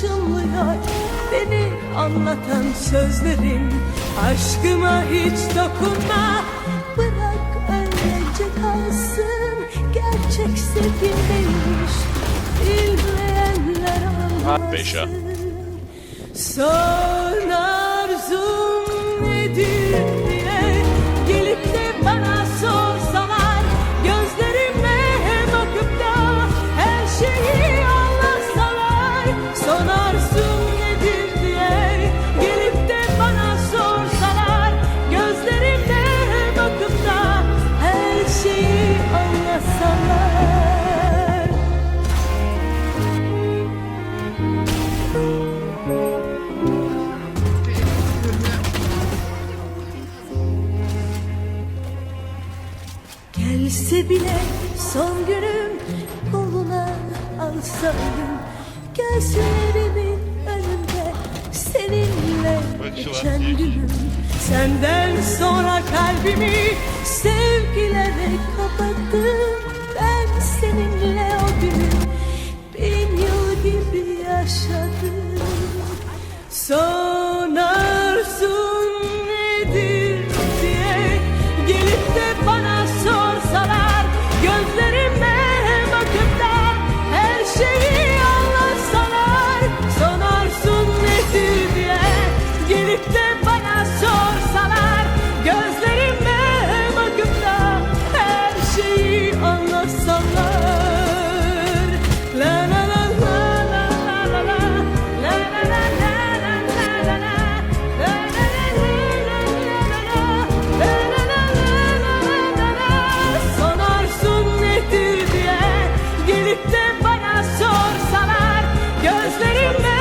çınlıyor Beni anlatan sözlerin Aşkıma hiç dokunma. Bırak öylece kalsın. Gerçek sevgin değilmiş Bilmeyenler anlasın. Son anlasalar Son arzum nedir diye Gelip de bana sorsalar Gözlerime bakıp da her şeyi anlasalar. Gelse bile son günüm koluna alsaydım Gözlerimin önünde seninle geçen günüm. Senden sonra kalbimi sevgilere kapattım. Ben seninle o günü bin yıl gibi yaşadım. Son gözlerimden